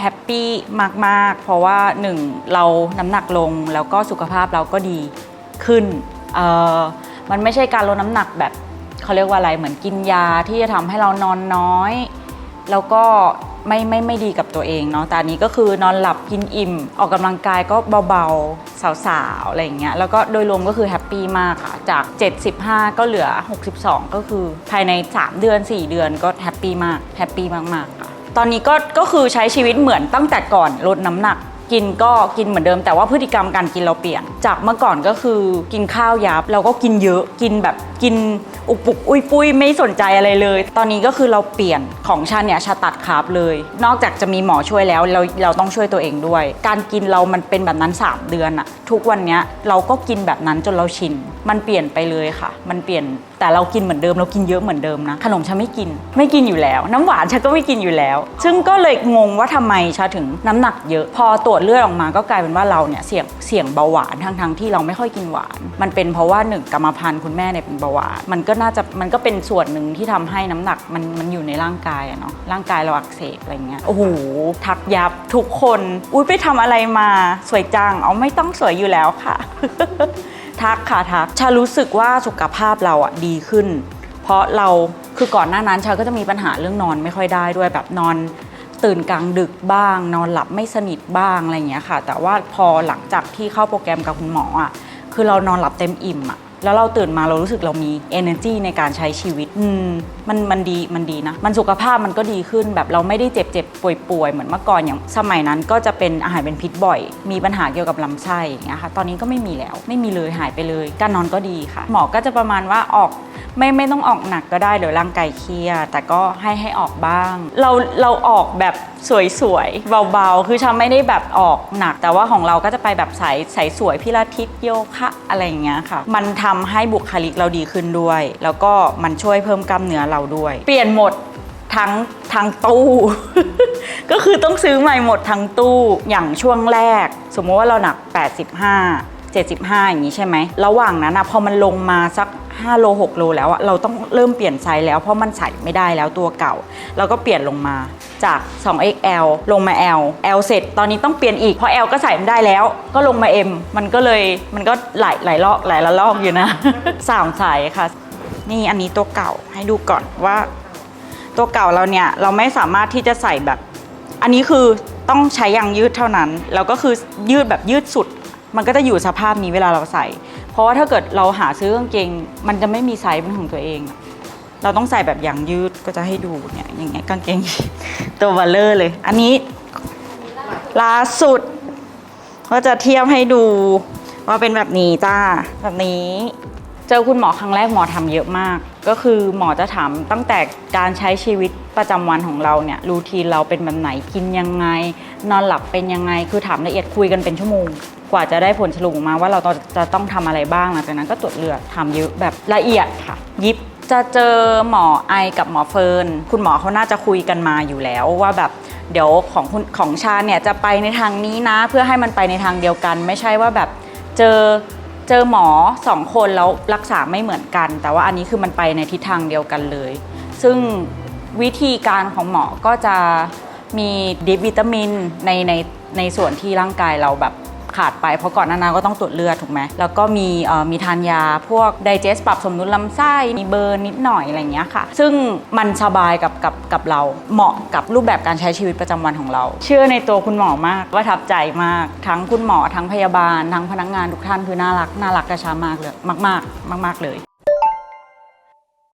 แฮปปี้มากๆ เพราะว่าหนึ่งเราน้ำหนักลงแล้วก็สุขภาพเราก็ดีขึ้นเออมันไม่ใช่การลดน้ำหนักแบบเขาเรียกว่าอะไรเหมือนกินยาที่จะทำให้เรานอนน้อย แล้วก็ไม่ไม่ไม่ดีกับตัวเองเนาะแต่อันนี้ก็คือนอนหลับกินอิ่ม ออกกำลังกายก็เบาๆ สาวๆ อะไรอย่างเงี้ยแล้วก็โดยรวมก็คือแฮปปี้มากค่ะ จาก 75 ก็เหลือ 62 ก็คือภายใน 3 เดือน 4 เดือนก็แฮปปี้มากแฮปปี้มากๆค่ะ ตอนนี้ก็ก็คือใช้ชีวิตเหมือนตั้งแต่ก่อนลดน้ำหนัก กินก็กินเหมือนเดิมแต่ว่าพฤติกรรมการกินเราเปลี่ยน จากเมื่อก่อนก็คือกินข้าวยับเราก็กินเยอะกินแบบกินอุปุกอุ้ยปุ้ยไม่สนใจอะไรเลย ตอนนี้ก็คือเราเปลี่ยนของชาเนี่ยชาตัดคาร์บเลย นอกจากจะมีหมอช่วยแล้วเราเราต้องช่วยตัวเองด้วย การกินเรามันเป็นแบบนั้น 3 เดือนอะทุกวันเนี้ยเราก็กินแบบนั้นจนเราชิน มันเปลี่ยนไปเลยค่ะ มันเปลี่ยน แต่เรากินเหมือนเดิมเรากินเยอะเหมือนเดิมนะขนมชาไม่กิน ไม่กินอยู่แล้ว น้ำหวานชาก็ไม่กินอยู่แล้ว ซึ่งก็เลยงงว่าทำไมชาถึงน้ำหนักเยอะ พอตรวจเลือดออกมาก็กลายเป็นว่าเราเนี่ยเสี่ยงเสี่ยงเบาหวานทั้งทั้งที่เราไม่ค่อยกินหวาน มันเป็นเพราะว่าหนึ่งกรรมพันธุ์คุณแม่เนี่ยเป็นเบาหวานมันก็น่าจะมันก็เป็นส่วนหนึ่งที่ทำให้น้ำหนักมันมันอยู่ในร่างกายอะเนาะร่างกายเราอักเสบอะไรเงี้ยโอ้โหทักยับทุกคน อุ้ยไปทำอะไรมาสวยจังเอาไม่ต้องสวยอยู่แล้วค่ะ ทักค่ะทักชารู้สึกว่าสุขภาพเราอะดีขึ้น เพราะเราคือก่อนหน้านั้นชาก็จะมีปัญหาเรื่องนอนไม่ค่อยได้ด้วยแบบนอนตื่นกลางดึกบ้าง นอนหลับไม่สนิทบ้างอะไรอย่างเงี้ยค่ะ แต่ว่าพอหลังจากที่เข้าโปรแกรมกับคุณหมออะคือเรานอนหลับเต็มอิ่มอะ แล้วเราตื่นมาเรารู้สึกเรามี energy ในการใช้ชีวิตอืมมันมันดีมันดีนะ มันสุขภาพมันก็ดีขึ้นแบบเราไม่ได้เจ็บเจ็บป่วยป่วยเหมือนเมื่อก่อนอย่างสมัยนั้นก็จะเป็นอาหารเป็นพิษบ่อย มีปัญหาเกี่ยวกับลำไส้อย่างเงี้ยค่ะตอนนี้ก็ไม่มีแล้วไม่มีเลยหายไปเลย การนอนก็ดีค่ะ หมอก็จะประมาณว่าออก ไม่ไม่ต้องออกหนักก็ได้เดี๋ยวร่างกายเครียดแต่ก็ให้ให้ออกบ้าง เราเราออกแบบสวยๆเบาๆ คือชาไม่ได้แบบออกหนัก แต่ว่าของเราก็จะไปแบบใสใสสวยพิลาทิสโยคะอะไรอย่างเงี้ยค่ะ มันทำให้บุคลิกเราดีขึ้นด้วย แล้วก็มันช่วยเพิ่มกล้ามเนื้อเราด้วย เปลี่ยนหมดทั้งทั้งตู้ ก็คือต้องซื้อใหม่หมดทั้งตู้อย่างช่วงแรก สมมติว่าเราหนัก 85 75 อย่างนี้ใช่ไหม ระหว่างนั้นอะพอมันลงมาสัก 5โล6โลแล้วอะเราต้องเริ่มเปลี่ยนไซส์แล้วเพราะมันใส่ไม่ได้แล้วตัวเก่า เราก็เปลี่ยนลงมาจาก 2XL ลงมา L L เสร็จตอนนี้ต้องเปลี่ยนอีก เพราะ L ก็ใส่ไม่ได้แล้ว ก็ลงมา M มันก็เลยมันก็หลายหลายรอบหลายละลอกอยู่นะสามสายค่ะ นี่อันนี้ตัวเก่าให้ดูก่อนว่า ตัวเก่าเราเนี่ยเราไม่สามารถที่จะใส่แบบ อันนี้คือต้องใช้ยางยืดเท่านั้น แล้วก็คือยืดแบบยืดสุด มันก็จะอยู่สภาพนี้เวลาเราใส่ ราะว่าถ้าเกิดเราหาซื้อกางเกง มันจะไม่มีไซส์เป็นของตัวเอง เราต้องใส่แบบยางยืดก็จะให้ดูเนี่ยอย่างเงี้ยกางเกง ตัวบัลเลอร์เลย อันนี้ล่าสุดก็จะเทียบให้ดูว่าเป็นแบบนี้จ้าแบบนี้ เจอคุณหมอครั้งแรกหมอทำเยอะมาก ก็คือหมอจะถามตั้งแต่การใช้ชีวิตประจำวันของเราเนี่ยรูทีนเราเป็นแบบไหนกินยังไง นอนหลับเป็นยังไง คือถามละเอียดคุยกันเป็นชั่วโมง กว่าจะได้ผลสรุปมาว่าเราจะต้องทำอะไรบ้างหลังจากนั้นก็ตรวจเลือดทำเยอะแบบละเอียดค่ะ ยิบจะเจอหมอไอกับหมอเฟิร์นคุณหมอเขาน่าจะคุยกันมาอยู่แล้วว่าแบบเดี๋ยวของคุณของชาเนี่ยจะไปในทางนี้นะ เพื่อให้มันไปในทางเดียวกัน ไม่ใช่ว่าแบบเจอ เจอหมอสองคนแล้วรักษาไม่เหมือนกัน แต่ว่าอันนี้คือมันไปในทิศทางเดียวกันเลย ซึ่งวิธีการของหมอก็จะมีดิบวิตามินในในในส่วนที่ร่างกายเราแบบ ขาดไปเพราะก่อนหน้านั้นก็ต้องตรวจเลือดถูกไหมแล้วก็มีมีทานยาพวกไดเจสปรับสมดุลลำไส้มีเบิร์นนิดหน่อยอะไรเงี้ยค่ะ ซึ่งมันสบายกับกับกับเราเหมาะกับรูปแบบการใช้ชีวิตประจำวันของเรา เชื่อในตัวคุณหมอมากประทับใจมาก ทั้งคุณหมอทั้งพยาบาล ทั้งพนักงานทุกท่านคือน่ารักน่ารักกระชามากเลยมาก ๆ มาก ๆเลย